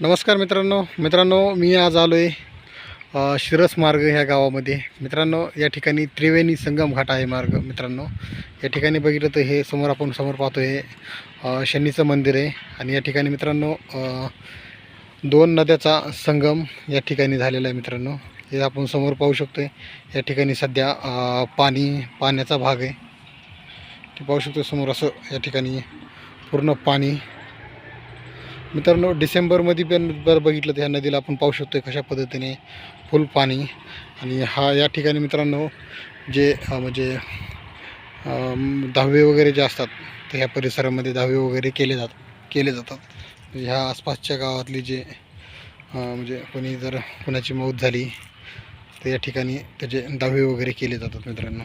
नमस्कार मित्रांनो. मित्रांनो मी आज आलो आहे शिरस मार्ग ह्या गावामध्ये. मित्रांनो या ठिकाणी त्रिवेणी संगम घाट आहे मार्ग मित्रांनो. या ठिकाणी बघितलं तर हे समोर आपण समोर पाहतो हे शनीचं मंदिर आहे. आणि या ठिकाणी मित्रांनो दोन नद्याचा संगम या ठिकाणी झालेला आहे मित्रांनो. हे आपण समोर पाहू शकतो या ठिकाणी सध्या पाणी पाण्याचा भाग आहे. ते पाहू शकतो समोर असं या ठिकाणी पूर्ण पाणी मित्रांनो डिसेंबरमध्ये पण जर बघितलं तर ह्या नदीला आपण पाहू शकतो कशा पद्धतीने फुल पाणी. आणि हा या ठिकाणी मित्रांनो जे म्हणजे दहावे वगैरे जे असतात ते ह्या परिसरामध्ये दहावे वगैरे केले जात केले जातात. म्हणजे ह्या आसपासच्या गावातली जे म्हणजे कोणी जर कोणाची मौत झाली तर या ठिकाणी त्याचे दहावे वगैरे केले जातात मित्रांनो.